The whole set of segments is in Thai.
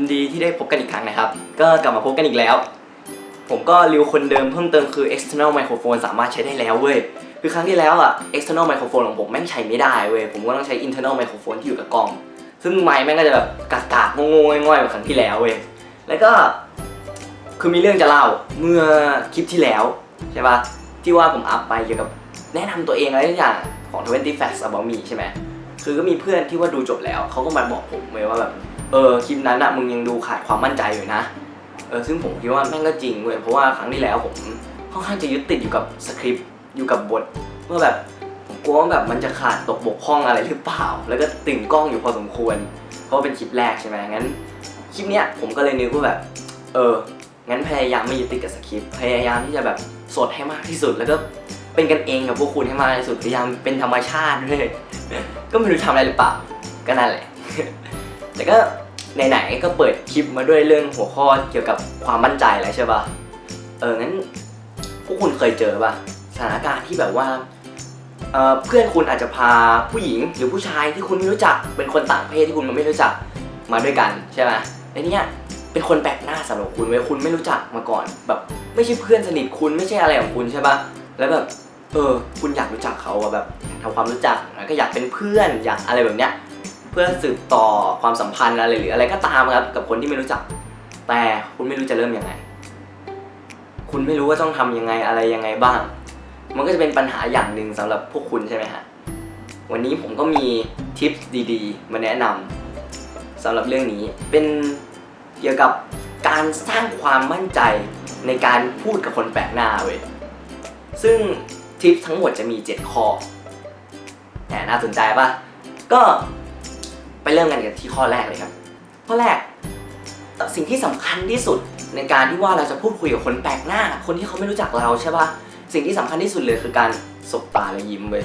นดีที่ได้พบกันอีกครั้งนะครับ ก็กลับมาพบกันอีกแล้ว ผมก็ริวคนเดิมเพิ่มเติมคือ external microphone สามารถใช้ได้แล้วเว้ย คือครั้งที่แล้วอะ external microphone ของผมแม่งใช้ไม่ได้เว้ย ผมก็ต้องใช้ internal microphone ที่อยู่กับกล้อง ซึ่งไมค์แม่งก็จะแบบกากากๆงงๆง่อยๆเหมือนครั้งที่แล้วเว้ย แล้วก็คือมีเรื่องจะเล่าเมื่อคลิปที่แล้วใช่ปะที่ว่าผมอัพไปเกี่ยวกับแนะนำตัวเองอะไรทุกอย่างของ 20 Facts About Me ใช่ไหมคือก็มีเพื่อนที่ว่าดูจบแล้วเขาก็มาบอกผมเลยว่าแบบ เออคลิปนั้นอะมึงยังดูขาดความมั่นใจอยู่นะเออซึ่งผมคิดว่าแม่งก็จริงเว้ยเพราะว่าครั้งที่แล้วผมค่อนข้างจะยึดติดอยู่กับสคริปต์อยู่กับบทว่าแบบผมกลัวว่าแบบมันจะขาดตกบกพร่องอะไรหรือเปล่า แล้วก็ตื่นกล้องอยู่พอสมควร เพราะว่าเป็นคลิปแรกใช่ไหมงั้นคลิปเนี้ยผมก็เลยนึกว่าแบบ เอองั้นพยายามไม่ยึดติดกับสคริปต์พยายามที่จะแบบสดให้มากที่สุด แล้วก็เป็นกันเองกับพวกคุณให้มากที่สุดพยายามเป็นธรรมชาติด้วยก็ไม่รู้ทำอะไรหรือเปล่าก็นั่นแหละ แต่ก็ไหนๆก็เปิดคลิปมาด้วยเรื่องหัวข้อเกี่ยวกับความมั่นใจแล้วใช่ปะเอองั้นพวกคุณเคยเจอปะสถานการณ์ที่แบบว่าเเพื่อนคุณอาจจะพาผู้หญิงหรือผู้ชายที่คุณไม่รู้จัก เป็นคนต่างเพศที่คุณไม่รู้จักมาด้วยกันใช่ไหมไอ้เนี่ยเป็นคนแปลกหน้าสำหรับคุณเว้ยคุณไม่รู้จักมาก่อน แบบไม่ใช่เพื่อนสนิทคุณไม่ใช่อะไรของคุณใช่ปะแล้วแบบเออคุณอยากรู้จักเขาอะแบบอยากทำความรู้จักแล้วก็อยากเป็นเพื่อนอยากอะไรแบบเนี้ย เพื่อสืบต่อความสัมพันธ์อะไรหรืออะไรก็ตามครับกับคนที่ไม่รู้จัก แต่คุณไม่รู้จะเริ่มยังไง คุณไม่รู้ว่าต้องทำยังไงอะไรยังไงบ้าง มันก็จะเป็นปัญหาอย่างหนึ่งสำหรับพวกคุณใช่ไหมฮะวันนี้ผมก็มีทิปดีๆ มาแนะนำสำหรับเรื่องนี้เป็นเกี่ยวกับการสร้างความมั่นใจในการพูดกับคนแปลกหน้าเว้ยซึ่งทิปทั้งหมดจะมี 7 ข้อแหมน่าสนใจปะก็ เริ่มกันกันที่ข้อแรกเลยครับ ข้อแรก สิ่งที่สำคัญที่สุดในการที่ว่าเราจะพูดคุยกับคนแปลกหน้า คนที่เขาไม่รู้จักเราใช่ปะสิ่งที่สำคัญที่สุดเลยคือการสบตาและยิ้มเว้ย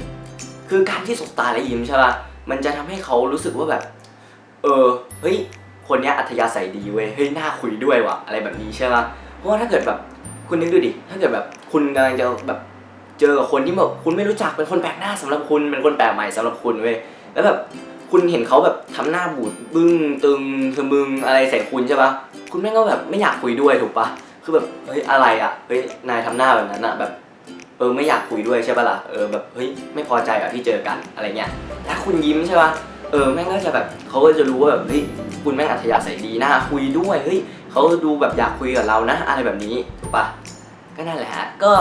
คือการที่สบตาและยิ้มใช่ปะมันจะทำให้เขารู้สึกว่าแบบ เออเฮ้ยคนนี้อัธยาศัยดีเว้ยเฮ้ยน่าคุยด้วยว่ะอะไรแบบนี้ใช่ปะเพราะว่าถ้าเกิดแบบคุณนึกดูดิถ้าเกิดแบบคุณกำลังจะแบบเจอกับคนที่แบบคุณไม่รู้จักเป็นคนแปลกหน้าสำหรับคุณเป็นคนแปลกใหม่สำหรับคุณเว้ยแล้วแบบ คุณเห็นเขาแบบทำหน้าบูดบึ้งตึงทะมึงอะไรใส่คุณใช่ปะคุณแม่งก็แบบไม่อยากคุยด้วยถูกปะคือแบบเฮ้ยอะไรอะเฮ้ยนายทำหน้าแบบนั้นอะแบบเออไม่อยากคุยด้วยใช่ปะล่ะเออแบบเฮ้ยไม่พอใจอะที่เจอกันอะไรเงี้ยถ้าคุณยิ้มใช่ปะเออแม่งก็จะแบบเขาก็จะรู้ว่าแบบเฮ้ยคุณแม่งอัธยาศัยดีน่าคุยด้วยเฮ้ยเขาดูแบบอยากคุยกับเรานะอะไรแบบนี้ถูกปะก็นั่นแหละฮะก็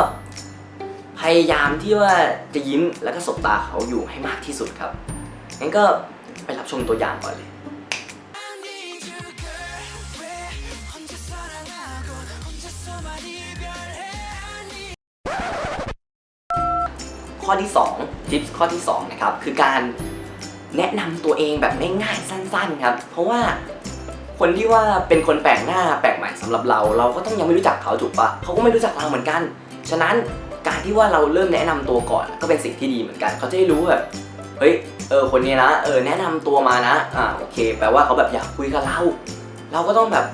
พยายามที่ว่าจะยิ้มแล้วก็สบตาเขาอยู่ให้มากที่สุดครับงั้นก็ ไปรับชมตัวอย่างก่อนเลย ข้อที่2ทิปข้อที่2นะครับคือการแนะนำตัวเองแบบง่ายๆสั้น ๆ ครับ เพราะว่าคนที่ว่าเป็นคนแปลกหน้าแปลกใหม่สำหรับเรา เราก็ต้องยังไม่รู้จักเขาถูกปะเขาก็ไม่รู้จักเราเหมือนกัน ฉะนั้นการที่ว่าเราเริ่มแนะนำตัวก่อนก็เป็นสิ่งที่ดีเหมือนกัน เขาจะได้รู้แบบเฮ้ย เออคนนี้นะเออแนะนำตัวมานะอ่าโอเค แปลว่าเขาแบบอยากคุยกับเรา เราก็ต้องแบบ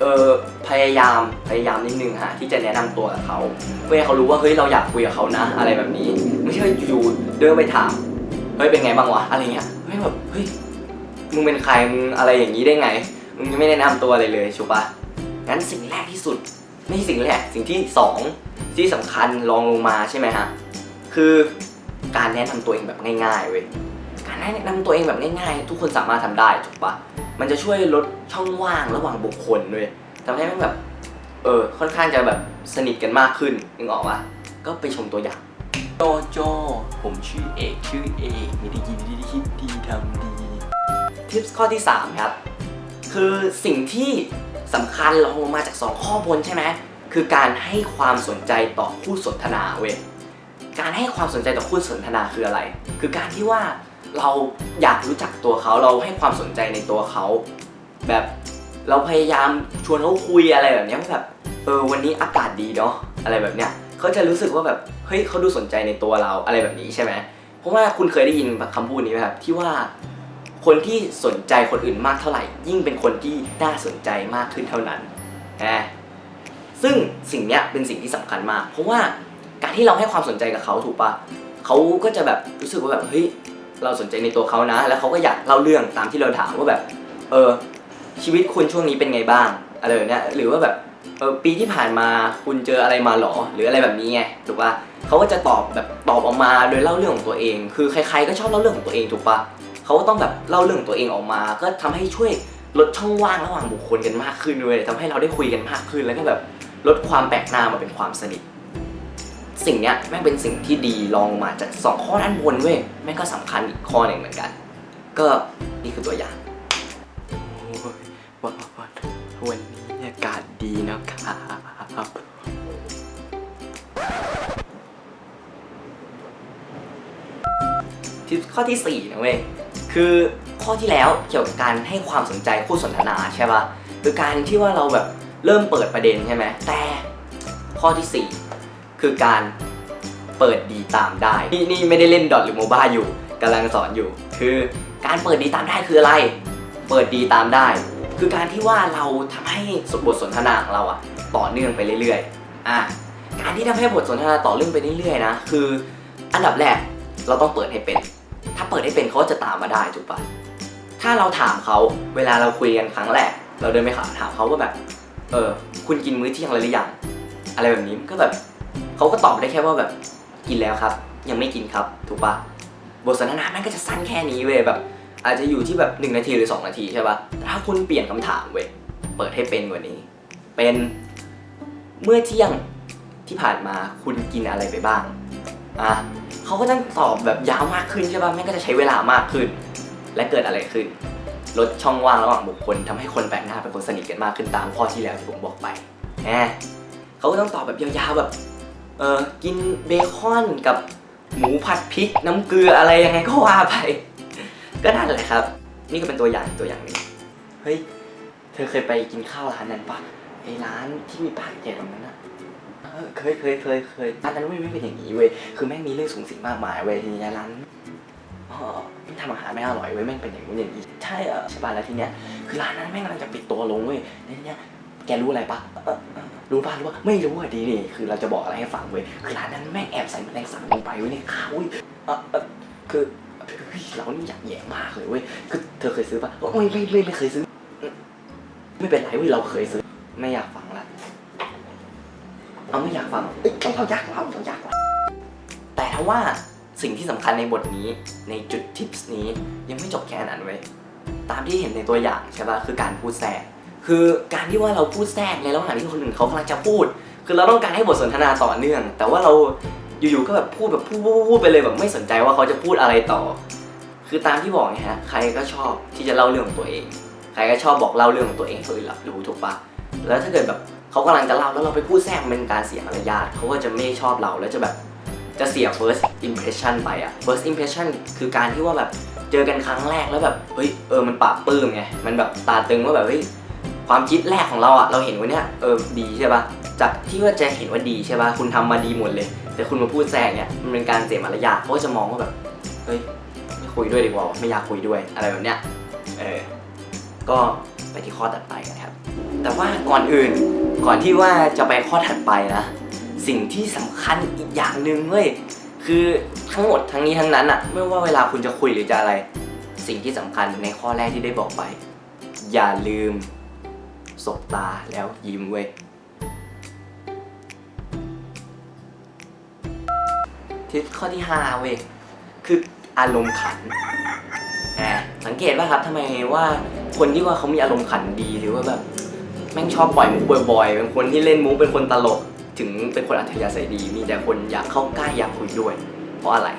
เออพยายามพยายามนิดนึงฮะที่จะแนะนำตัวกับเขาเพื่อให้เขารู้ว่าเฮ้ยเราอยากคุยกับเขานะ อะไรแบบนี้ ไม่ใช่อยู่ๆเดินไปถามเฮ้ยเป็นไงบ้างวะอะไรเงี้ยไม่แบบเฮ้ยมึงเป็นใครมึงอะไรอย่างนี้ได้ไงมึงยังไม่แนะนำตัวอะไรเลยชูปะงั้นสิ่งแรกที่สุด ไม่ใช่สิ่งแรกสิ่งที่สองที่สำคัญรองลงมาใช่ไหมฮะคือการแนะนำตัวเองแบบง่ายๆเว้ย การแนะนำตัวเองแบบง่ายๆ ทุกคนสามารถทำได้ถูกปะมันจะช่วยลดช่องว่างระหว่างบุคคลด้วยทำให้มันแบบเออค่อนข้างจะแบบสนิทกันมากขึ้นนึกออกปะก็ไปชมตัวอย่าง โจโจ ผมชื่อเอกชื่อเอกไม่ได้ยินดีคิดดีทำดี ทิปข้อที่ 3 ครับ คือสิ่งที่สำคัญรองลงมาจาก 2 ข้อบนใช่ไหมคือการให้ความสนใจต่อคู่สนทนาเว้ยการให้ความสนใจต่อคู่สนทนาคืออะไร คือการที่ว่า เราอยากรู้จักตัวเขาเราให้ความสนใจในตัวเขา แบบเราพยายามชวนเขาคุยอะไรแบบนี้ว่าแบบเออวันนี้อากาศดีเนาะอะไรแบบเนี้ยเขาจะรู้สึกว่าแบบเฮ้ยเขาดูสนใจในตัวเราอะไรแบบนี้ใช่ไหมเพราะว่าคุณเคยได้ยินคำพูดนี้ไหมครับที่ว่าคนที่สนใจคนอื่นมากเท่าไหร่ ยิ่งเป็นคนที่น่าสนใจมากขึ้นเท่านั้นนะซึ่งสิ่งเนี้ยเป็นสิ่งที่สำคัญมาก เพราะว่าการที่เราให้ความสนใจกับเขาถูกปะเขาก็จะแบบรู้สึกว่าแบบเฮ้ย เราสนใจในตัวเขานะ แล้วเขาก็อยากเล่าเรื่องตามที่เราถามว่าแบบ เออ ชีวิตคุณช่วงนี้เป็นไงบ้างอะไรแบบเนี้ยหรือว่าแบบเออปีที่ผ่านมาคุณเจออะไรมาหรอหรืออะไรแบบนี้ไงถูกปะเขาก็จะตอบแบบตอบออกมาโดยเล่าเรื่องของตัวเอง คือใครๆก็ชอบเล่าเรื่องของตัวเองถูกปะเขาก็ต้องแบบเล่าเรื่องของตัวเองออกมา ก็ทำให้ช่วยลดช่องว่างระหว่างบุคคลกันมากขึ้นด้วยทำให้เราได้คุยกันมากขึ้นแล้วก็แบบลดความแปลกหน้ามาเป็นความสนิท สิ่งเนี้ยแม่งเป็นสิ่งที่ดีลองมาจากสองข้อด้านบนเว้ยแม่งก็สำคัญอีกข้อหนึ่งเหมือนกัน ก็นี่คือตัวอย่างวันวันนี้อากาศดีนะครับที่ข้อที่ 4 นะเว้ย คือข้อที่แล้วเกี่ยวกับการให้ความสนใจคู่สนทนาใช่ป่ะคือการที่ว่าเราแบบเริ่มเปิดประเด็นใช่ไหมแต่ข้อที่ 4 คือการเปิดดีตามได้ นี่นี่ไม่ได้เล่นดอทหรือโมบ้าอยู่กำลังสอนอยู่ คือการเปิดดีตามได้คืออะไร เปิดดีตามได้ คือการที่ว่าเราทำให้บทสนทนาของเราอะต่อเนื่องไปเรื่อยๆอะการที่ทำให้บทสนทนาต่อเนื่องไปเรื่อยๆนะคือ อันดับแรกเราต้องเปิดให้เป็น ถ้าเปิดให้เป็นเขาจะตามมาได้ถูกปะถ้าเราถามเขาเวลาเราคุยกันครั้งแรก เราเดินไปหาถามเขาว่าแบบ เออ คุณกินมื้อเที่ยงแล้วหรือยังอะไรแบบนี้ก็แบบ เขาก็ตอบได้แค่ว่าแบบกินแล้วครับ ยังไม่กินครับ ถูกปะบทสนทนามันก็จะสั้นแค่นี้เว้ยแบบ อาจจะอยู่ที่แบบ 1 นาทีหรือ 2 นาทีใช่ปะแต่ถ้าคุณเปลี่ยนคำถามเว้ยเปิดให้เป็นกว่านี้ เป็นเมื่อเที่ยงที่ผ่านมาคุณกินอะไรไปบ้างอะเขาก็จะตอบแบบยาวมากขึ้นใช่ปะแม่งก็จะใช้เวลามากขึ้น และเกิดอะไรขึ้นลดช่องว่างระหว่างบุคคลทำให้คนแปลกหน้าเป็นคนสนิทกันมากขึ้นตามข้อที่แล้วที่ผมบอกไปแหมเขาก็ต้องตอบแบบยาวๆแบบ เออกินเบคอนกับหมูผัดพริกน้ำเกลืออะไรยังไงก็ว่าไป ก็นั่นแหละครับ นี่ก็เป็นตัวอย่างตัวอย่างหนึ่งเฮ้ยเธอเคยไปกินข้าวร้านนั้นปะไอ้ร้านที่มีปายใหญ่ตรงนั้นอะเคยเคยเคยเคยร้านนั้นไม่ไม่เป็นอย่างนี้เว้ยคือแม่งมีเรื่องสูงสิงมากมายเว้ยทีนี้ร้านอ๋อมันทำอาหารไม่อร่อยเว้ยแม่งเป็นอย่างนู้อย่างนี้ใช่เออใช่ป่ะแล้วทีเนี้ยคือร้านนั้นแม่งกำลังจะปิดตัวลงเว้ยแล้วเนี้ย แกรู้อะไรปะเออเอรู้ป่ะรู้ป่ะไม่รู้อะดีนี่คือเราจะบอกอะไรให้ฟังเว้ยคือร้านนั้นแม่งแอบใส่แมลงสาบลงไปเว้ยในข้าวเว้ยเออเออคือเฮ้ยเรานี่อยากแย่มากเลยเว้ยคือเธอเคยซื้อปะไม่ไม่ไม่ไม่เคยซื้อ ไม่เป็นไรเว้ยเราเคยซื้อ ไม่อยากฟังละเอาไม่อยากฟังเอ้ยเราอยากเล่าเราอยากเล่าแต่ถ้าว่าสิ่งที่สำคัญในบทนี้ในจุดทิปส์นี้ยังไม่จบแค่นั้นเว้ยตามที่เห็นในตัวอย่างใช่ปะคือการพูดแทรก คือการที่ว่าเราพูดแทรกในระหว่างที่คนอื่นเขากำลังจะพูด คือเราต้องการให้บทสนทนาต่อเนื่อง แต่ว่าเราอยู่ๆก็แบบพูดแบบพูดพูดไปเลยแบบไม่สนใจว่าเขาจะพูดอะไรต่อ คือตามที่บอกไงฮะใครก็ชอบที่จะเล่าเรื่องของตัวเอง ใครก็ชอบบอกเล่าเรื่องของตัวเองให้คนอื่นรับรู้ถูกปะแล้วถ้าเกิดแบบเขากำลังจะเล่าแล้วเราไปพูดแทรกเป็นการเสียมารยาทเขาก็จะไม่ชอบเราแล้วจะแบบจะเสีย first impression ไปอะ first impression คือการที่ว่าแบบเจอกันครั้งแรกแล้วแบบเฮ้ยเออมันปาบปลื้มไงมันแบบตาตึงว่าแบบเฮ้ย ความคิดแรกของเราอะเราเห็นว่าเนี้ยเออดีใช่ปะจากที่ว่าจะเห็นว่าดีใช่ปะคุณทำมาดีหมดเลย แต่คุณมาพูดแทรกเนี่ยมันเป็นการเสียมารยาทเขาก็จะมองว่าแบบเฮ้ยไม่คุยด้วยดีกว่าไม่อยากคุยด้วยอะไรแบบเนี้ยเออก็ไปที่ข้อถัดไปกันครับ แต่ว่าก่อนอื่นก่อนที่ว่าจะไปข้อถัดไปนะ สิ่งที่สำคัญอีกอย่างหนึ่งเว้ยคือทั้งหมดทั้งนี้ทั้งนั้นอะไม่ว่าเวลาคุณจะคุยหรือจะอะไร สิ่งที่สำคัญในข้อแรกที่ได้บอกไป อย่าลืม สบตาแล้วยิ้มเว้ยที่ข้อที่ห้าเว้ย คืออารมณ์ขันอะสังเกตป่ะครับทำไมว่าคนที่ว่าเขามีอารมณ์ขันดีหรือว่าแบบแม่งชอบปล่อยมุกบ่อยๆ เป็นคนที่เล่นมุกเป็นคนตลก ถึงเป็นคนอัธยาศัยดี มีแต่คนอยากเข้าใกล้อยากคุยด้วย เพราะอะไร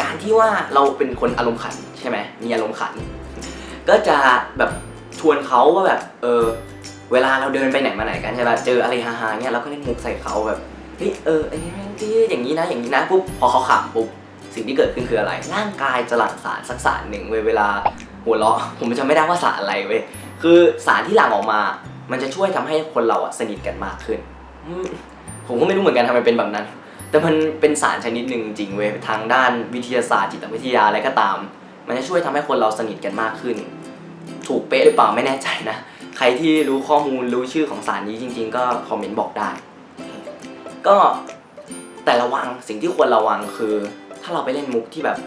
การที่ว่าเราเป็นคนอารมณ์ขันใช่ไหมมีอารมณ์ขัน ก็จะแบบชวนเขาว่าแบบเออ เวลาเราเดินไปไหนมาไหนกันใช่ป่ะเจออะไรฮาๆเนี่ยเราก็เล่นมุกใส่เขาแบบเฮ้ยเออไอ้นี่อย่างนี้นะอย่างนี้นะปุ๊บพอเขาขำปุ๊บสิ่งที่เกิดขึ้นคืออะไร ร่างกายจะหลั่งสารสักสารหนึ่งเว้ยเวลาหัวเราะผมจำไม่ได้ว่าสารอะไรเว้ยคือสารที่หลั่งออกมา มันจะช่วยทำให้คนเราอะสนิทกันมากขึ้นผมก็ไม่รู้เหมือนกันทำไมเป็นแบบนั้น แต่มันเป็นสารชนิดหนึ่งจริงเว้ยทางด้านวิทยาศาสตร์จิตวิทยาอะไรก็ตาม มันจะช่วยทำให้คนเราสนิทกันมากขึ้น ถูกเป๊ะหรือเปล่าไม่แน่ใจนะ ใครที่รู้ข้อมูลรู้ชื่อของสารนี้จริง ๆ ก็คอมเมนต์บอกได้ ก็แต่ระวังสิ่งที่ควรระวังคือ ถ้าเราไปเล่นมุกที่แบบ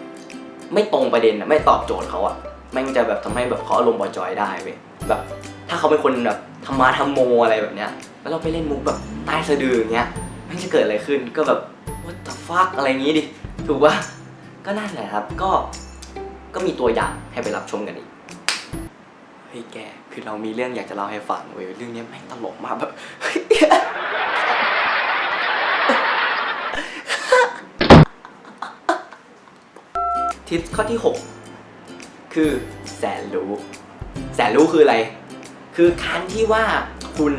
ไม่ตรงประเด็นไม่ตอบโจทย์เขาอะแม่งจะแบบทำให้แบบเขาอารมณ์บอจอยได้เว้ยแบบ ถ้าเขาเป็นคนแบบธรรมะธรรมโมอะไรแบบเนี้ย แล้วเราไปเล่นมุกแบบใต้สะดืออย่างเงี้ยมันจะเกิดอะไรขึ้นก็แบบ what the fuck อะไรอย่างงี้ดิ ถูกปะก็นั่นแหละครับ ก็ ก็มีตัวอย่างให้ไปรับชมกันอีก เฮ้ยแก คือเรามีเรื่องอยากจะเล่าให้ฟังเว้ยเรื่องเนี้ยแม่งตลกมากแบบทิปข้อที่ 6 คือแสนรู้ แสนรู้คืออะไร คือการที่ว่าคุณ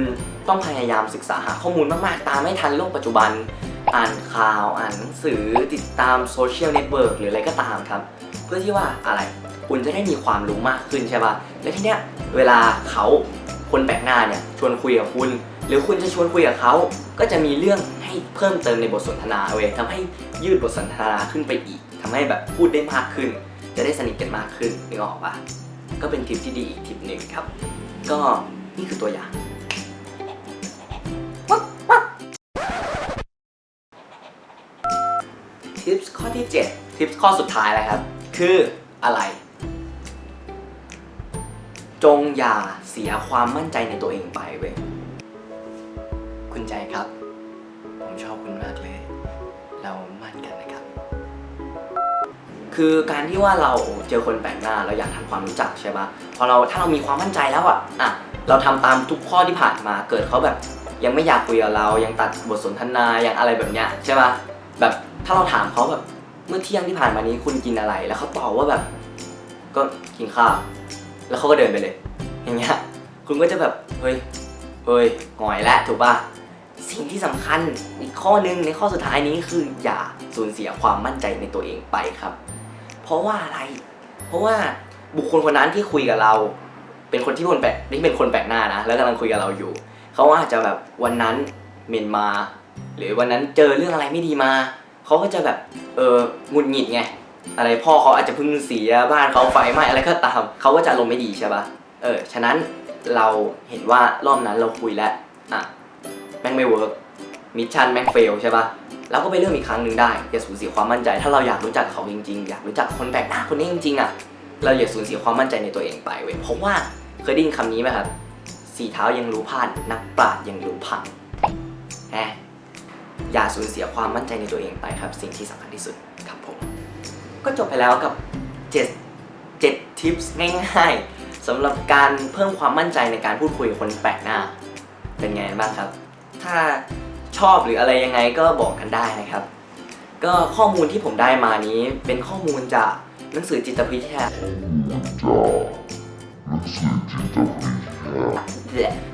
ต้องพยายามศึกษาหาข้อมูลมาก ๆ ตามไม่ทันโลกปัจจุบัน อ่านข่าว อ่านหนังสือ ติดตามโซเชียลเน็ตเวิร์กหรืออะไรก็ตามครับ เพื่อที่ว่าอะไร คุณจะได้มีความรู้มากขึ้นใช่ป่ะ แล้วทีเนี้ย เวลาเขาคนแปลกหน้าเนี่ยชวนคุยกับคุณ หรือคุณจะชวนคุยกับเขาก็จะมีเรื่องให้เพิ่มเติมในบทสนทนาเว้ยทำให้ยืดบทสนทนาขึ้นไปอีกทำให้แบบพูดได้มากขึ้น จะได้สนิทกันมากขึ้นนึกออกปะก็เป็นทิปที่ดีอีกทิปหนึ่งครับ ก็นี่คือตัวอย่างทิปข้อที่7ทิปข้อสุดท้ายแล้วครับ คืออะไร จงอย่าเสียความมั่นใจในตัวเองไปเว้ย คุณใจครับ ผมชอบคุณมากเลย เรามั่นกันนะครับ คือการที่ว่าเราเจอคนแปลกหน้าเราอยากทำความรู้จักใช่ปะพอเราถ้าเรามีความมั่นใจแล้วอะอะ เราทำตามทุกข้อที่ผ่านมา เกิดเขาแบบ ยังไม่อยากคุยกับเรา ยังตัดบทสนทนา ยังอะไรแบบเนี้ยใช่ปะแบบถ้าเราถามเขาแบบ เมื่อเที่ยงที่ผ่านมานี้คุณกินอะไร แล้วเขาตอบว่าแบบ ก็กินข้าว แล้วเขาก็เดินไปเลย อย่างเงี้ยคุณก็จะแบบเฮ้ยเฮ้ยหงอยแล้วถูกปะสิ่งที่สำคัญอีกข้อหนึงในข้อสุดท้ายนี้คืออย่าสูญเสียความมั่นใจในตัวเองไปครับ เพราะว่าอะไร เพราะว่าบุคคลคนนั้นที่คุยกับเรา เป็นคนที่คนแปลกที่เป็นคนแปลกหน้านะแล้วกำลังคุยกับเราอยู่เขาอาจจะแบบวันนั้นเมนมา หรือวันนั้นเจอเรื่องอะไรไม่ดีมาเขาก็จะแบบเออหงุดหงิดไง อะไรพ่อเขาอาจจะเพิ่งเสียบ้านเขาไฟไหม้อะไรก็ตามเขาก็จะลมณ์ไม่ดีใช่ปะเออฉะนั้นเราเห็นว่ารอบนั้นเราคุยแล้วอะแม่งไม่เวิร์กมิชชั่นแม่งเฟลใช่ปะเราก็ไปเริ่มอีกครั้งหนึ่งได้อย่าสูญเสียความมั่นใจ ถ้าเราอยากรู้จักเขาจริงๆ อยากรู้จักคนแปลกหน้าคนนี้จริงๆอะเราอย่าสูญเสียความมั่นใจในตัวเองไปเว้ยเพราะว่าเคยได้ยินคำนี้ไหมครับสี่เท้ายังรู้พลาดนักปราชญ์ยังรู้พังแฮะอย่าสูญเสียความมั่นใจในตัวเองไปครับ สิ่งที่สำคัญที่สุดครับผม ก็จบไปแล้วกับ 7 7ทิปส์ง่ายๆสำหรับการเพิ่มความมั่นใจในการพูดคุยกับคนแปลกหน้า เป็นไงบ้างครับ ถ้าชอบหรืออะไรยังไงก็บอกกันได้นะครับ ก็ข้อมูลที่ผมได้มานี้เป็นข้อมูลจากหนังสือจิตวิทยา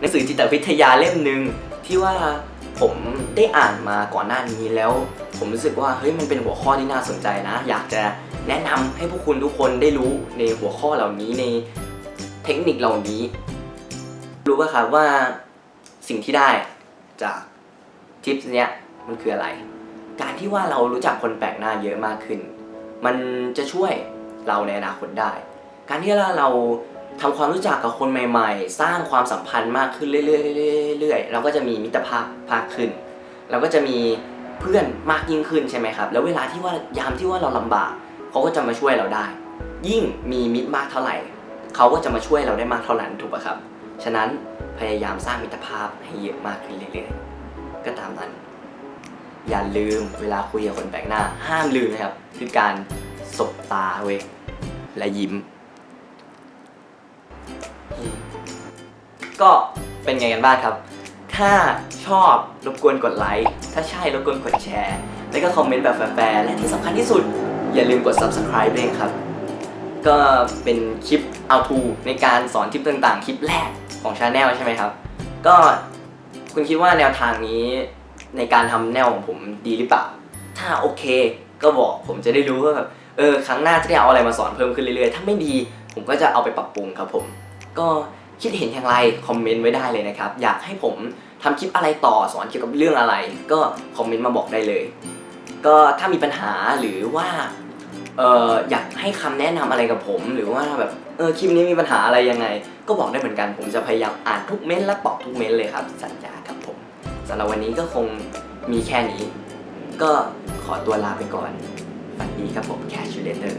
หนังสือจิตวิทยาเล่มหนึ่งที่ว่าผมได้อ่านมาก่อนหน้านี้แล้ว ผมรู้สึกว่าเฮ้ยมันเป็นหัวข้อที่น่าสนใจนะ อยากจะแนะนำให้พวกคุณทุกคนได้รู้ในหัวข้อเหล่านี้ในเทคนิคเหล่านี้ รู้ป่ะครับว่าสิ่งที่ได้จากทิปเนี้ยมันคืออะไร การที่ว่าเรารู้จักคนแปลกหน้าเยอะมากขึ้น มันจะช่วยเราในอนาคตได้ การที่เราทำความรู้จักกับคนใหม่ ๆ สร้างความสัมพันธ์มากขึ้นเรื่อยๆเรื่อยๆเราก็จะมีมิตรภาพมากขึ้น เราก็จะมี เพื่อนมากยิ่งขึ้นใช่ไหมครับ แล้วเวลาที่ว่ายามที่ว่าเราลำบากเขาก็จะมาช่วยเราได้ ยิ่งมีมิตรมากเท่าไหร่เขาก็จะมาช่วยเราได้มากเท่านั้นถูกปะครับ ฉะนั้นพยายามสร้างมิตรภาพให้เยอะมากขึ้นเรื่อยๆก็ตามนั้น อย่าลืมเวลาคุยกับคนแปลกหน้า ห้ามลืมนะครับ คือการสบตาเว้ยและยิ้ม ก็เป็นไงกันบ้างครับ ถ้าชอบรบกวนกดไลค์ ถ้าใช่รบกวนกดแชร์ แล้วก็คอมเมนต์แบบแฟร์ๆและที่สำคัญที่สุด อย่าลืมกด subscribe ด้วยครับ ก็เป็นคลิป how to ในการสอนทิปต่างๆ คลิปแรกของชาแนลใช่ไหมครับ ก็คุณคิดว่าแนวทางนี้ในการทำแนวของผมดีหรือเปล่า ถ้าโอเคก็บอกผมจะได้รู้ว่าแบบเออครั้งหน้าจะได้เอาอะไรมาสอนเพิ่มขึ้นเรื่อยๆ ถ้าไม่ดีผมก็จะเอาไปปรับปรุงครับผม ก็คิดเห็นอย่างไรคอมเมนต์ไว้ได้เลยนะครับ อยากให้ผม ทำคลิปอะไรต่อสอนเกี่ยวกับเรื่องอะไร ก็คอมเมนต์มาบอกได้เลย ก็ถ้ามีปัญหาหรือว่าเอออยากให้คำแนะนำอะไรกับผม หรือว่าแบบเออคลิปนี้มีปัญหาอะไรยังไง ก็บอกได้เหมือนกันผมจะพยายามอ่านทุกเม้นต์และตอบทุกเม้นต์เลยครับ สัญญาครับผมสำหรับวันนี้ก็คงมีแค่นี้ ก็ขอตัวลาไปก่อนฝันดีครับผม Catch you later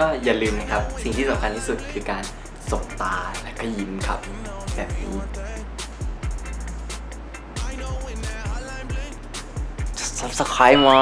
ก็อย่าลืมนะครับ สิ่งที่สำคัญที่สุดคือการ สบตาและก็ยิ้มครับ แบบนี้ subscribe มา